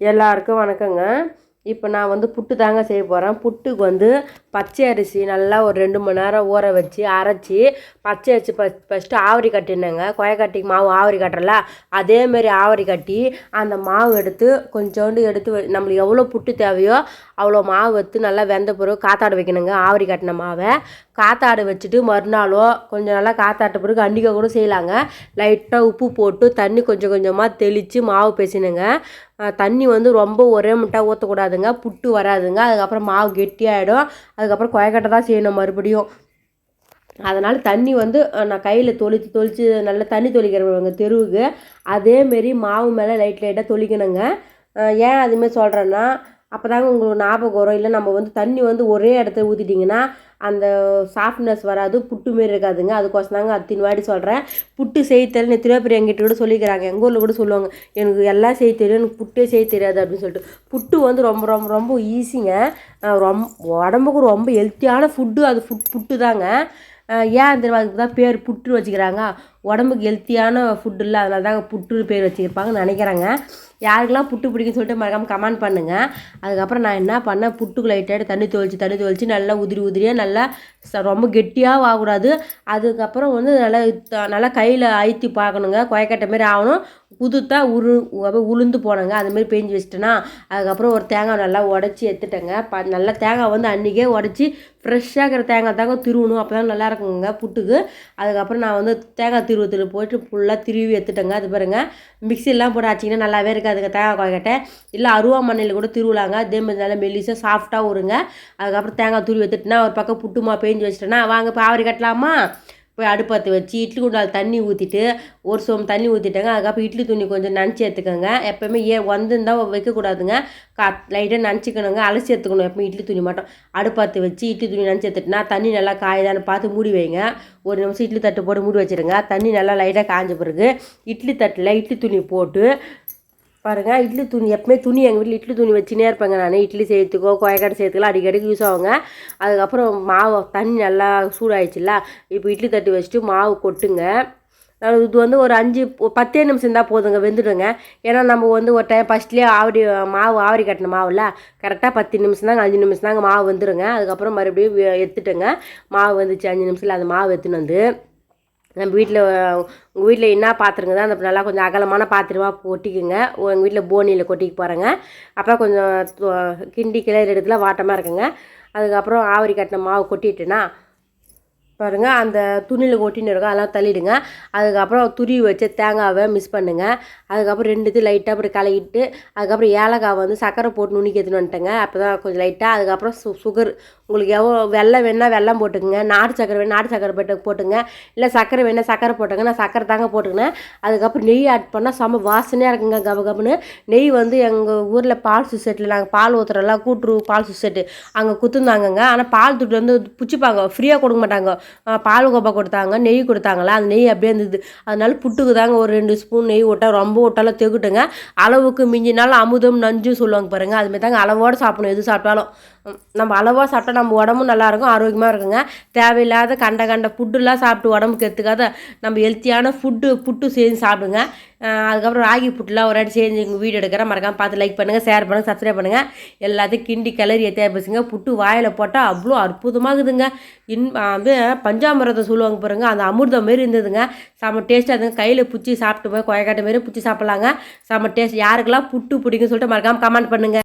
எல்லாருக்கும் வணக்கங்க. இப்போ நான் வந்து புட்டு தாங்க செய்ய போகிறேன் புட்டுக்கு வந்து பச்சை அரிசி நல்லா ஒரு ரெண்டு மணி நேரம் ஊற வச்சு அரைச்சி பச்சை அரிசி ஃபஸ்ட் ஃபஸ்ட்டு ஆவரி கட்டினேங்க. கொயக்கட்டிக்கு மாவு ஆவரி கட்டுறல அதேமாரி ஆவரி கட்டி அந்த மாவு எடுத்து கொஞ்சோண்டு எடுத்து நம்மளுக்கு எவ்வளோ புட்டு தேவையோ அவ்வளோ மாவு எடுத்து நல்லா வெந்த பிறகு காத்தாடு வைக்கணுங்க ஆவரி கட்டின மாவை. காத்தாடு வச்சுட்டு மறுநாளோ கொஞ்சம் நல்லா காத்தாட்ட பிறகு அன்றைக்கி கூட செய்யலாங்க. லைட்டாக உப்பு போட்டு தண்ணி கொஞ்சம் கொஞ்சமாக தெளித்து மாவு பேசினுங்க. தண்ணி வந்து ரொம்ப ஒரே முட்டாக ஊற்றக்கூடாதுங்க புட்டு வராதுங்க. அதுக்கப்புறம் மாவு கெட்டியாகிடும் அதுக்கப்புறம் கொயக்கட்டை தான் செய்யணும் மறுபடியும். அதனால் தண்ணி வந்து நான் கையில் தொளித்து தொளித்து நல்லா தண்ணி தொளிக்கிறவங்க தெருவுக்கு. அதேமாரி மாவு மேலே லைட் லைட்டாக தொளிக்கணுங்க. ஏன் அதுமாரி சொல்கிறேன்னா அப்போ தாங்க உங்களுக்கு ஞாபகம் வரும். இல்லை நம்ம வந்து தண்ணி வந்து ஒரே இடத்துல ஊற்றிட்டிங்கன்னா அந்த சாஃப்ட்னஸ் வராது புட்டு மாரி இருக்காதுங்க. அதுக்கோசம் தாங்க அத்தின் வாடி சொல்கிறேன் புட்டு செய்ய தெரியல எத்தனையோ பேர் எங்கிட்ட கூட சொல்லிக்கிறாங்க. எங்கள் ஊரில் கூட சொல்லுவாங்க எனக்கு எல்லாம் செய்ய தெரியும் எனக்கு புட்டே செய்ய தெரியாது அப்படின்னு சொல்லிட்டு. புட்டு வந்து ரொம்ப ரொம்ப ரொம்ப ஈஸிங்க ரொம்ப உடம்புக்கு ரொம்ப ஹெல்த்தியான ஃபுட்டு அது ஃபுட் புட்டு தாங்க ஏன் தெரியுமா? அதுக்கு தான் பேர் புற்று வச்சுக்கிறாங்க. உடம்புக்கு ஹெல்த்தியான ஃபுட்டு இல்லை அதனால தாங்க புற்று பேர் வச்சுருப்பாங்கன்னு நினைக்கிறேங்க. யாருக்கெல்லாம் புட்டு பிடிக்குன்னு சொல்லிட்டு மறக்காமல் கமெண்ட் பண்ணுங்கள் அதுக்கப்புறம் நான் என்ன பண்ணேன் புட்டுக்கு லைட்டாக தண்ணி தொளிச்சு தண்ணி தொளிச்சு நல்லா உதிரி உதிரியாக நல்லா ரொம்ப கெட்டியாகவும் ஆகக்கூடாது. அதுக்கப்புறம் வந்து நல்லா நல்லா கையில் அழுத்தி பார்க்கணுங்க. குயக்கட்டை மாரி ஆகணும். உதுத்தா உரு அப்படியே உளுந்து போனங்க. அதுமாரி பெஞ்சு வச்சிட்டேன்னா அதுக்கப்புறம் ஒரு தேங்காய் நல்லா உடச்சி எடுத்துட்டேங்க. ப நல்லா தேங்காய் வந்து அன்றைக்கே உடச்சி ஃப்ரெஷ்ஷாக இருக்கிற தேங்காய் தாங்க திருவணும். அப்போ தான் நல்லா இருக்குங்க புட்டுக்கு. அதுக்கப்புறம் நான் வந்து தேங்காய் திருவத்தில் போயிட்டு ஃபுல்லாக திருவி எடுத்துட்டேங்க. அது பாருங்க மிக்சிலாம் போட்டு ஆச்சிங்கன்னா நல்லாவே இருக்காதுங்க தேங்காய் குழக்கட்டை இல்லை அருவாமனையில் கூட திருவிழாங்க அதே மாதிரி நல்லா மெல்லிசாக சாஃப்டாக வருங்க அதுக்கப்புறம் தேங்காய் துருவி எடுத்துட்டுனா ஒரு பக்கம் புட்டுமா பேஞ்சு வச்சுட்டேன்னா வாங்க பாவரி கட்டலாமா? போய் அடுப்பத்தை வச்சு இட்லி குண்டால் தண்ணி ஊற்றிட்டு ஒரு சோம் தண்ணி ஊற்றிட்டேங்க அதுக்கப்புறம் இட்லி துணி கொஞ்சம் நனச்சி எடுத்துக்கோங்க. எப்போவுமே ஏ வந்துருந்தால் வைக்கக்கூடாதுங்க கா லைட்டாக நனச்சிக்கணுங்க. அலசி எடுத்துக்கணும். எப்பவுமே இட்லி துணி மட்டும். அடுப்பத்தை வச்சு இட்லி துணி நனச்சி எடுத்துட்டுனா தண்ணி நல்லா காயுதான்னு பார்த்து மூடி வைங்க. ஒரு நிமிஷம் இட்லி தட்டு போட்டு மூடி வச்சிருங்க. தண்ணி நல்லா லைட்டாக காஞ்ச பிறகு இட்லி தட்டில் இட்லி துணி போட்டு பாருங்க இட்லி துணி எப்பவுமே துணி எங்கள் வீட்டில் இட்லி துணி வச்சுனே இருப்பேங்க நான். இட்லி சேர்த்துக்கோ கொயக்கடை சேர்த்துக்கலாம் அடிக்கடிக்கு யூஸ் ஆகுங்க அதுக்கப்புறம் மாவு தண்ணி நல்லா சூடாயிடுச்சுல இப்போ இட்லி தட்டி வச்சுட்டு மாவு கொட்டுங்க. அது இது வந்து ஒரு அஞ்சு பத்தே நிமிஷம் இருந்தால் போதுங்க வெந்துடுங்க. ஏன்னா நம்ம வந்து ஒரு டைம் ஃபஸ்ட்லேயே ஆவடி மாவு ஆவரி கட்டின மாவில் கரெக்டாக பத்து நிமிஷம் தாங்க அஞ்சு நிமிஷம் தாங்க மாவு வந்துடுங்க அதுக்கப்புறம் மறுபடியும் எடுத்துட்டேங்க. மாவு வந்துச்சு அஞ்சு நிமிஷத்தில் அந்த மாவு எடுத்துன்னு வந்து நம்ம வீட்டில் உங்கள் வீட்டில் என்ன பாத்திரங்க தான் அந்த நல்லா கொஞ்சம் அகலமான பாத்திரமாக கொட்டிக்குங்க எங்கள் வீட்டில் போனியில் கொட்டிக்க போகிறேங்க அப்புறம் கொஞ்சம் கிண்டி கிளறி எடுத்துல வாட்டமாக இருக்குங்க. அதுக்கப்புறம் ஆவரி கட்டின மாவு கொட்டிட்டுனா பாருங்கள் அந்த துணியில் கொட்டின்னு இருக்கும் அதெல்லாம் தள்ளிடுங்க. அதுக்கப்புறம் துருவி வச்ச தேங்காவை மிஸ் பண்ணுங்க. அதுக்கப்புறம் ரெண்டுத்தையும் லைட்டாக அப்படி கலக்கிட்டு அதுக்கப்புறம் ஏலக்காய் வந்து சக்கரை போட்டு நுணுக்கி எடுத்துன்னு வந்துட்டேங்க. அப்போ தான் கொஞ்சம் லைட்டாக அதுக்கப்புறம் சு சுகர் உங்களுக்கு எவ்வளோ வெள்ளம் வேணால் வெள்ளம் போட்டுக்குங்க. நாட்டு சக்கரை வேணும் நாட்டு சக்கரை போட்டு போட்டுங்க இல்லை சக்கரை வேணால் சக்கரை போட்டுங்க நான் சக்கரை தாங்க போட்டுக்கினேன். அதுக்கப்புறம் நெய் ஆட் பண்ணால் செம்ம வாசனையாக இருக்குங்க கப கபன்னு. நெய் வந்து எங்கள் ஊரில் பால் சுசெட்டில் நாங்கள் பால் ஊற்றுறலாம் கூட்டுரு பால் சுசெட்டு. அங்கே குத்துந்தாங்கங்க. ஆனால் பால் துட்டு வந்து பிடிச்சிப்பாங்க. ஃப்ரீயாக கொடுக்க மாட்டாங்க. பால் கோப்பா கொடுத்தாங்க நெய் கொடுத்தாங்களா? அந்த நெய் அப்படியே இருந்தது. அதனால புட்டுக்கு தாங்க ஒரு ரெண்டு ஸ்பூன் நெய் விட்டால் ரொம்ப விட்டாலும் தெகுட்டுங்க அளவுக்கு மிஞ்சினாலும் அமுதம் நஞ்சும் சொல்லுவாங்க பாருங்க. அதுமாரி தாங்க அளவோடு சாப்பிடணும் எது சாப்பிட்டாலும். நம்ம அளவாக சாப்பிட்டா நம்ம உடம்பும் நல்லா இருக்கும் ஆரோக்கியமாக இருக்குங்க. தேவையில்லாத கண்ட கண்ட ஃபுட்டுலாம் சாப்பிட்டு உடம்புக்கு எடுத்துக்காத நம்ம ஹெல்த்தியான ஃபுட்டு புட்டு செஞ்சு சாப்பிடுங்க. அதுக்கப்புறம் ராகி புட்டுலாம் ஒரு ஆடி செஞ்சு எங்கள் வீடியோ எடுக்கிறேன். மறக்காம பார்த்து லைக் பண்ணுங்கள் ஷேர் பண்ணுங்கள் சப்ஸ்கிரைப் பண்ணுங்கள் எல்லாத்தையும் கிண்டி கிளறி எத்தையா பேசுங்க புட்டு வாயில் போட்டால் அவ்வளோ அற்புதமாக இருக்குதுங்க இன் வந்து பஞ்சாமிரதம் சொல்லுவாங்க பாருங்க அந்த அமிர்தம் மாரி இருந்ததுங்க. செம்ம டேஸ்ட்டாக இருந்தது கையில் பிடிச்சி சாப்பிட்டு போய் கொயக்காட்ட மாரி பிடிச்சி சாப்பிட்லாங்க. செம்ம டேஸ்ட் யாருக்கெல்லாம் புட்டு பிடிக்குன்னு சொல்லிட்டு மறக்காமல் கமெண்ட் பண்ணுங்கள்